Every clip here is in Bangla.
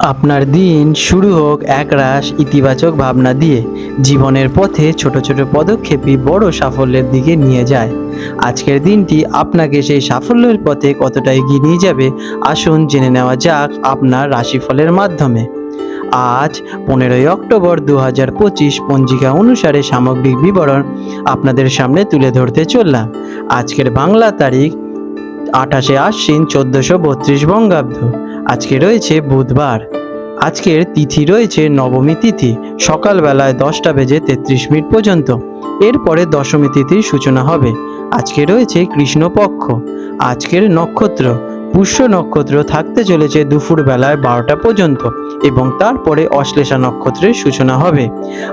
আপনার দিন শুরু হোক একরাশ ইতিবাচক ভাবনা দিয়ে। জীবনের পথে ছোট ছোট পদক্ষেপই বড় সাফল্যের দিকে নিয়ে যায়। আজকের দিনটি আপনাকে সেই সাফল্যের পথে কতটা এগিয়ে নিয়ে যাবে, আসুন জেনে নেওয়া যাক আপনার রাশিফলের মাধ্যমে। আজ পনেরোই অক্টোবর দু হাজার পঁচিশ পঞ্জিকা অনুসারে সামগ্রিক বিবরণ আপনাদের সামনে তুলে ধরতে চললাম। আজকের বাংলা তারিখ আঠাশে আশ্বিন চোদ্দোশো বত্রিশ বঙ্গাব্দ। আজকে রয়েছে বুধবার। আজকের তিথি রয়েছে নবমী তিথি, সকালবেলায় দশটা বেজে তেত্রিশ মিনিট পর্যন্ত। এরপরে দশমী তিথির সূচনা হবে। আজকে রয়েছে কৃষ্ণপক্ষ। আজকের নক্ষত্র, পুষ্য নক্ষত্র থাকতে চলেছে দুপুর বেলায় বারোটা পর্যন্ত এবং তারপরে অশ্লেষা নক্ষত্রের সূচনা হবে।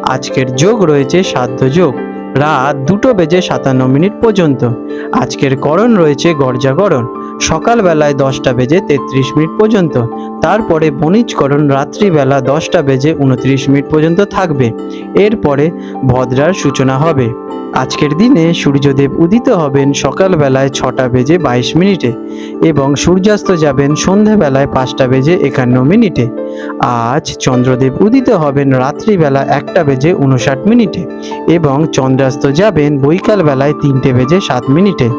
আজকের যোগ রয়েছে সাধ্য যোগ, রাত দুটো বেজে সাতান্ন মিনিট পর্যন্ত। আজকের করণ রয়েছে গর্জাগরণ। সকালবেলায় দশটা বেজে তেত্রিশ মিনিট পর্যন্ত। তারপরে বণিজকরণ রাত্রিবেলা দশটা বেজে উনত্রিশ মিনিট পর্যন্ত থাকবে। এরপরে ভদ্রার সূচনা হবে। আজকের দিনে সূর্যদেব উদিত হবেন সকালবেলায় ছটা বেজে বাইশ মিনিটে এবং সূর্যাস্ত যাবেন সন্ধ্যাবেলায় পাঁচটা বেজে একান্ন মিনিটে। আজ চন্দ্রদেব উদিত হবেন রাত্রিবেলা একটা বেজে উনষাট মিনিটে এবং চন্দ্রাস্ত যাবেন বৈকালবেলায় তিনটে বেজে সাত মিনিটে।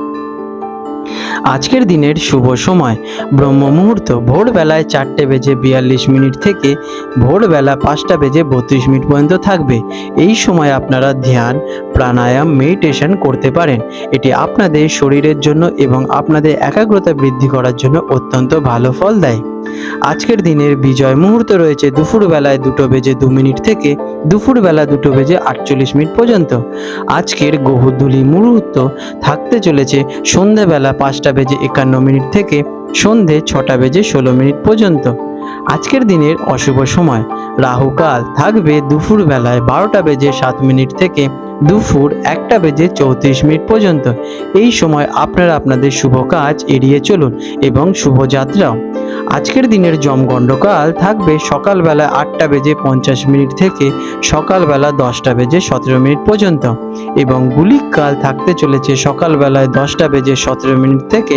আজকের দিনের শুভ সময়। ব্রহ্ম মুহূর্ত ভোরবেলায় চারটে বেজে বিয়াল্লিশ মিনিট থেকে ভোরবেলা পাঁচটা বেজে বত্রিশ মিনিট পর্যন্ত থাকবে। এই সময় আপনারা ধ্যান, প্রাণায়াম মেডিটেশন করতে পারেন। এটি আপনাদের শরীরের জন্য এবং আপনাদের একাগ্রতা বৃদ্ধি করার জন্য অত্যন্ত ভালো ফল দেয়। আজকের দিনের বিজয় মুহূর্ত রয়েছে দুপুরবেলায় দুটো বেজে দু মিনিট থেকে দুপুরবেলা দুটো বেজে আটচল্লিশ মিনিট পর্যন্ত। আজকের গহুদুলি মুহূর্ত থাকতে চলেছে সন্ধেবেলা পাঁচটা বেজে একান্ন মিনিট থেকে সন্ধে ছটা বেজে ষোলো মিনিট পর্যন্ত। আজকের দিনের অশুভ সময়। রাহুকাল থাকবে দুপুর বেলায় বারোটা বেজে সাত মিনিট থেকে দুপুর একটা বেজে চৌত্রিশ মিনিট পর্যন্ত। এই সময় আপনারা আপনাদের শুভ কাজ এড়িয়ে চলুন এবং শুভযাত্রাও আজকের দিনের জমগণ্ডকাল থাকবে সকালবেলা আটটা বেজে পঞ্চাশ মিনিট থেকে সকালবেলা দশটা বেজে সতেরো মিনিট পর্যন্ত এবং গুলিককাল থাকতে চলেছে সকালবেলায় দশটা বেজে সতেরো মিনিট থেকে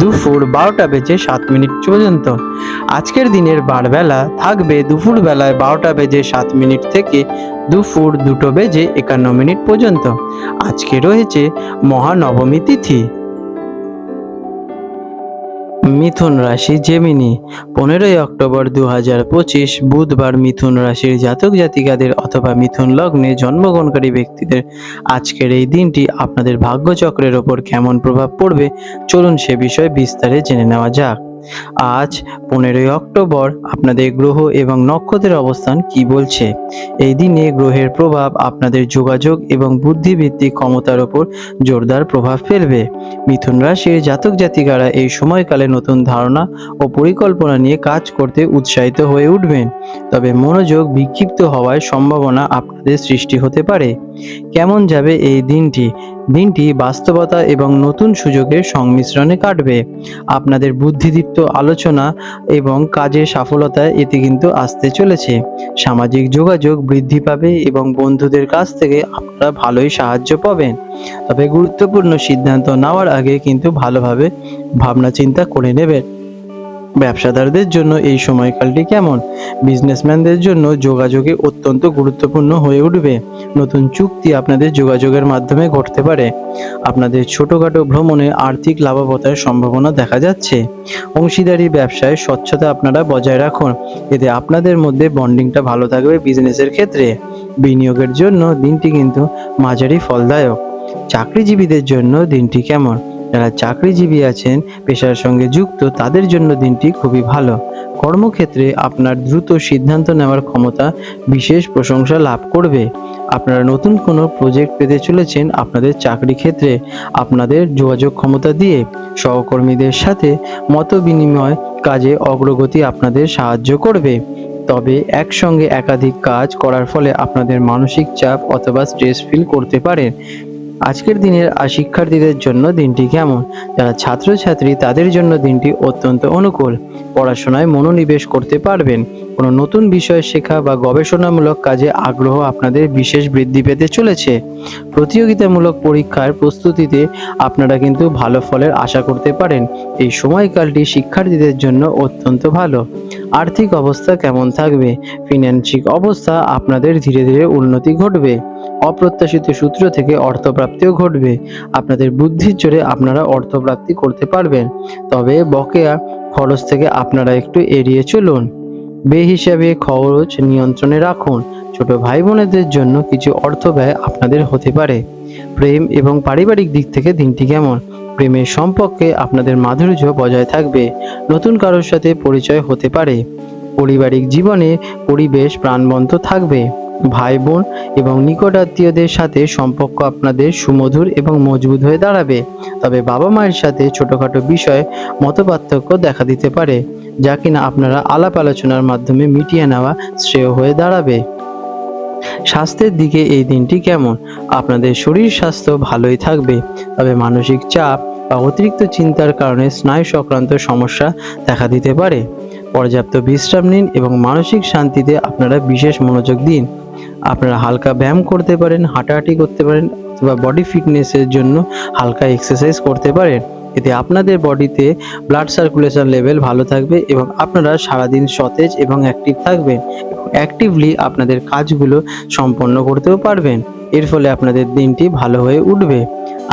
দুপুর বারোটা বেজে সাত মিনিট পর্যন্ত। আজকের দিনের বারবেলা থাকবে দুপুর বেলায় বারোটা বেজে সাত মিনিট থেকে দুপুর দুটো বেজে একান্ন মিনিট পর্যন্ত। আজকে রয়েছে মহানবমী তিথি। মিথুন রাশি জেমিনি। পনেরোই অক্টোবর দু হাজার পঁচিশ বুধবার মিথুন রাশির জাতক জাতিকাদের অথবা মিথুন লগ্নে জন্মগ্রহণকারী ব্যক্তিদের আজকের এই দিনটি আপনাদের ভাগ্যচক্রের ওপর কেমন প্রভাব পড়বে, চলুন সে বিষয়ে বিস্তারে জেনে নেওয়া যাক। আজ পনেরোই অক্টোবর আপনাদের গ্রহ এবং নক্ষত্রের অবস্থান কি বলছে? এই দিনে গ্রহের প্রভাব আপনাদের যোগাযোগ এবং বুদ্ধিভিত্তিক ক্ষমতার ওপর জোরদার প্রভাব ফেলবে। মিথুন রাশির জাতক জাতিকারা এই সময়কালে নতুন ধারণা ও পরিকল্পনা নিয়ে কাজ করতে উৎসাহিত হয়ে উঠবেন। তবে মনোযোগ বিক্ষিপ্ত হওয়ার সম্ভাবনা আপনাদের সৃষ্টি হতে পারে। কেমন যাবে এই দিনটি? দিনটি বাস্তবতা এবং নতুন সুযোগের সংমিশ্রণে কাটবে। আপনাদের বুদ্ধিদীপ্ত আলোচনা এবং কাজের সফলতায় এতে কিন্তু আসতে চলেছে। সামাজিক যোগাযোগ বৃদ্ধি পাবে এবং বন্ধুদের কাছ থেকে আপনারা ভালোই সাহায্য পাবেন। তবে গুরুত্বপূর্ণ সিদ্ধান্ত নেওয়ার আগে কিন্তু ভালোভাবে ভাবনা চিন্তা করে নেবেন। ব্যবসাদারদের জন্য এই সময়কালটি কেমন? বিজনেসম্যানদের জন্য যোগাযোগে অত্যন্ত গুরুত্বপূর্ণ হয়ে উঠবে। নতুন চুক্তি আপনাদের যোগাযোগের মাধ্যমে ঘটতে পারে। আপনাদের ছোটোখাটো ভ্রমণে আর্থিক লাভবতার সম্ভাবনা দেখা যাচ্ছে। অংশীদারি ব্যবসায় স্বচ্ছতা আপনারা বজায় রাখুন। এতে আপনাদের মধ্যে বন্ডিংটা ভালো থাকবে বিজনেসের ক্ষেত্রে। বিনিয়োগের জন্য দিনটি কিন্তু মাঝারি ফলদায়ক। চাকরিজীবীদের জন্য দিনটি কেমন? যারা চাকরিজীবী আছেন, পেশার সঙ্গে যুক্ত, তাদের জন্য দিনটি খুবই ভালো। কর্মক্ষেত্রে আপনার দ্রুত সিদ্ধান্ত নেওয়ার ক্ষমতা বিশেষ প্রশংসা লাভ করবে। আপনারা নতুন কোনো প্রজেক্ট পেতে চলেছেন আপনাদের চাকরি ক্ষেত্রে, আপনাদের যোগাযোগ ক্ষমতা দিয়ে সহকর্মীদের সাথে মত বিনিময় কাজে অগ্রগতি আপনাদের সাহায্য করবে। তবে একসঙ্গে একাধিক কাজ করার ফলে আপনাদের মানসিক চাপ অথবা স্ট্রেস ফিল করতে পারেন আজকের দিনের শিক্ষার্থীদের জন্য দিনটি কেমন? যারা ছাত্রছাত্রী, তাদের জন্য দিনটি অত্যন্ত অনুকূল। পড়াশোনায় মনোনিবেশ করতে পারবেন। কোনো নতুন বিষয় শেখা বা গবেষণামূলক কাজে আগ্রহ আপনাদের বিশেষ বৃদ্ধি পেতে চলেছে। প্রতিযোগিতামূলক পরীক্ষার প্রস্তুতিতে আপনারা কিন্তু ভালো ফলের আশা করতে পারেন। এই সময়কালটি শিক্ষার্থীদের জন্য অত্যন্ত ভালো। আর্থিক অবস্থা কেমন থাকবে? ফিনান্সিক অবস্থা আপনাদের ধীরে ধীরে উন্নতি ঘটবে। অপ্রত্যাশিত সূত্র থেকে অর্থপ্রাপ্তিও ঘটবে। আপনাদের বুদ্ধির জোরে আপনারা অর্থপ্রাপ্তি করতে পারবেন। তবে বকেয়া খরচ থেকে আপনারা একটু এড়িয়ে চলুন। বে বেহিসাবে খরচ নিয়ন্ত্রণে রাখুন। ছোট ভাই বোনেদের জন্য কিছু অর্থ ব্যয় আপনাদের হতে পারে। প্রেম এবং পারিবারিক দিক থেকে দিনটি কেমন? প্রেমের সম্পর্কে আপনাদের মাধুর্য বজায় থাকবে। নতুন কারোর সাথে পরিচয় হতে পারে। পারিবারিক জীবনে পরিবেশ প্রাণবন্ত থাকবে। ভাই বোন এবং নিকট আত্মীয়দের সাথে সম্পর্ক আপনাদের সুমধুর এবং মজবুত হয়ে দাঁড়াবে। তবে বাবা মায়ের সাথে ছোটখাটো বিষয়ে মতপার্থক্য দেখা দিতে পারে, যা কিনা আপনারা আলাপ আলোচনার মাধ্যমে মিটিয়ে নেওয়া শ্রেয় হয়ে দাঁড়াবে। স্বাস্থ্যের দিকে এই দিনটি কেমন? আপনাদের শরীর স্বাস্থ্য ভালোই থাকবে, তবে মানসিক চাপ বা অতিরিক্ত চিন্তার কারণে স্নায়ু সংক্রান্ত সমস্যা দেখা দিতে পারে। পর্যাপ্ত বিশ্রাম নিন এবং মানসিক শান্তিতে আপনারা বিশেষ মনোযোগ দিন। আপনারা হালকা ব্যায়াম করতে পারেন, হাঁটাহাঁটি করতে পারেন অথবা বডি ফিটনেসের জন্য হালকা এক্সারসাইজ করতে পারেন। এতে আপনাদের বডিতে ব্লাড সার্কুলেশন লেভেল ভালো থাকবে এবং আপনারা সারাদিন সতেজ এবং অ্যাক্টিভ থাকবেন অ্যাক্টিভলি আপনাদের কাজগুলো সম্পন্ন করতেও পারবেন। এর ফলে আপনাদের দিনটি ভালো হয়ে উঠবে।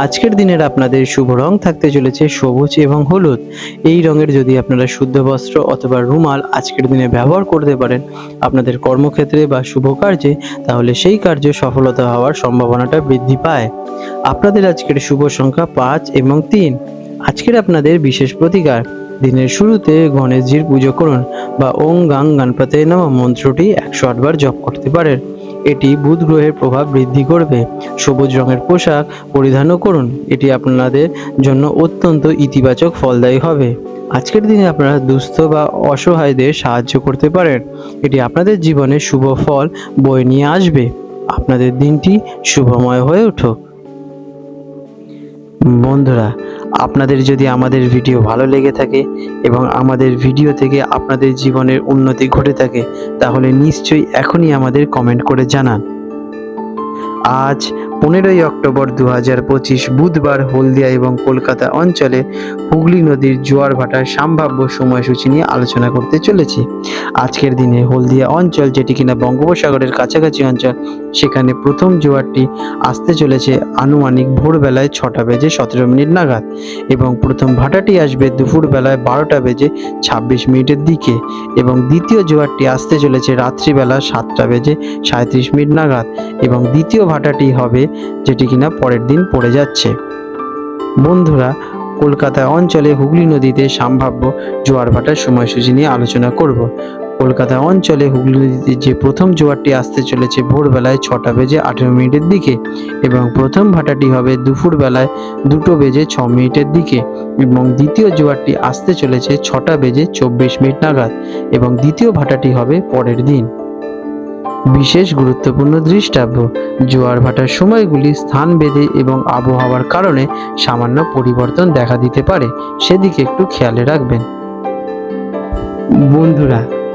আজকের দিনের আপনাদের শুভ রং থাকতে চলেছে সবুজ এবং হলুদ। এই রঙের যদি আপনারা শুদ্ধ বস্ত্র অথবা রুমাল আজকের দিনে ব্যবহার করতে পারেন আপনাদের কর্মক্ষেত্রে বা শুভ কার্যে, তাহলে সেই কার্যে সফলতা হওয়ার সম্ভাবনাটা বৃদ্ধি পায়। আপনাদের আজকের শুভ সংখ্যা পাঁচ এবং তিন। আজকের আপনাদের বিশেষ প্রতিকার, দিনের শুরুতে গণেশজির পুজো করুন বা ওং গাং গণপতে নাম মন্ত্রটি একশো আটবার জপ করতে পারেন। এটি বুধ গ্রহের প্রভাব বৃদ্ধি করবে। সবুজ রঙের পোশাক পরিধানও করুন। এটি আপনাদের জন্য অত্যন্ত ইতিবাচক ফলদায়ী হবে। আজকের দিনে আপনারা দুস্থ বা অসহায়দের সাহায্য করতে পারেন। এটি আপনাদের জীবনে শুভ ফল বয়ে নিয়ে আসবে। আপনাদের দিনটি শুভময় হয়ে উঠুক বন্ধুরা আপনাদের যদি আমাদের ভিডিও ভালো লেগে থাকে এবং আমাদের ভিডিও থেকে আপনাদের জীবনের উন্নতি ঘটে থাকে, তাহলে নিশ্চয়ই এখনই আমাদের কমেন্ট করে জানান। আজ পনেরোই অক্টোবর দু হাজার পঁচিশ বুধবার হলদিয়া এবং কলকাতা অঞ্চলে হুগলি নদীর জোয়ার ভাটার সম্ভাব্য সময়সূচি নিয়ে আলোচনা করতে চলেছি। আজকের দিনে হলদিয়া অঞ্চল, যেটি কিনা বঙ্গোপসাগরের কাছাকাছি অঞ্চল, সেখানে প্রথম জোয়ারটি আসতে চলেছে আনুমানিক ভোরবেলায় ছটা বেজে সতেরো মিনিট নাগাদ এবং প্রথম ভাটাটি আসবে দুপুরবেলায় বারোটা বেজে ছাব্বিশ মিনিটের দিকে এবং দ্বিতীয় জোয়ারটি আসতে চলেছে রাত্রিবেলা সাতটা বেজে সাঁত্রিশ মিনিট নাগাদ এবং দ্বিতীয় ভাটাটি হবে যেটি কিনা পরের দিন পড়ে যাচ্ছে। বন্ধুরা, কলকাতা অঞ্চলে হুগলি নদীতে সম্ভাব্য জোয়ার ভাটার সময়সূচি নিয়ে আলোচনা করব। কলকাতা অঞ্চলে হুগলি নদীতে যে প্রথম জোয়ারটি আসতে চলেছে ভোরবেলায় ছটা বেজে আঠেরো মিনিটের দিকে এবং প্রথম ভাটাটি হবে দুপুরবেলায় দুটো বেজে ছ মিনিটের দিকে এবং দ্বিতীয় জোয়ারটি আসতে চলেছে ছটা বেজে চব্বিশ মিনিট নাগাদ এবং দ্বিতীয় ভাটাটি হবে পরের দিন। বিশেষ গুরুত্বপূর্ণ দৃষ্টাব্য। জোয়ার ভাটার সময়গুলি স্থান বেঁধে এবং আবহাওয়ার কারণে সামান্য পরিবর্তন দেখা দিতে পারে। সেদিকে একটু খেয়ালে রাখবেন। বন্ধুরা